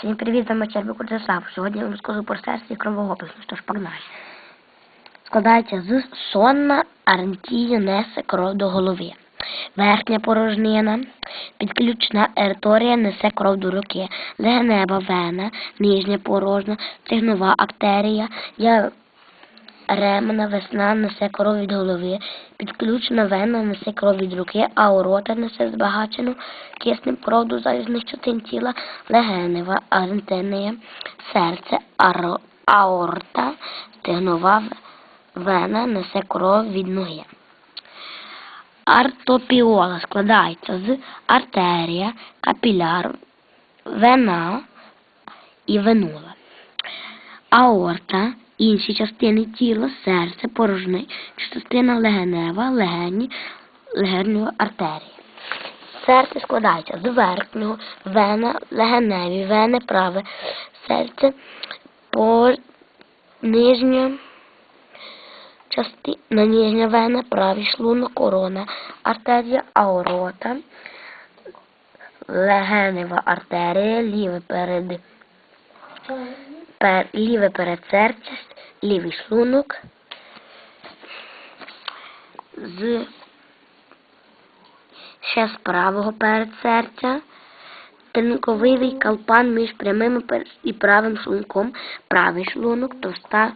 Всім привіт, за вами Червик Сьогодні я вам розкажу про серці кровоопису, кровоопис. Ну що ж, погнали. Складається з сонна, арентію несе кров до голови. Верхня порожнина, підключна ериторія несе кров до руки, легенева вена, нижня порожна, цигнова артерія, я Ремна весна несе кров від голови, підключена вена несе кров від руки, аорота несе збагачену киснем кров до залізних частин тіла, легенева, арентинія, серце, аорта, стегнова вена несе кров від ноги. Артопіола складається з артерія, капіляр, вена і венула. Аорта, інші частини тіла, серце, порожни, частина легенева, легені, легеневої артерії. Серце складається з верхнього, вена, легеневі, вени, праве, серце, по нижня частина, нижня вена, правий шлунок, корона, артерія, аорота, легенева артерія, ліве перед пер, ліве передсердя, лівий шлунок з ще з правого передсердя, тинковий калпан між прямим і правим шлунком, правий шлунок, товста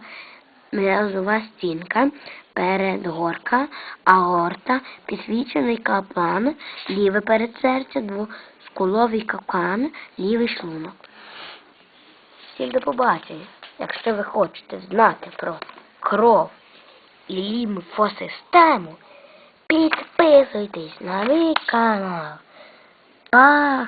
м'язова стінка, передгорка, аорта, підсвічений калпан, ліве передсердя, двоскуловий капкан, лівий шлунок. Всім до побачення. Якщо ви хочете знати про кров і лімфосистему, підписуйтесь на мій канал. Пока!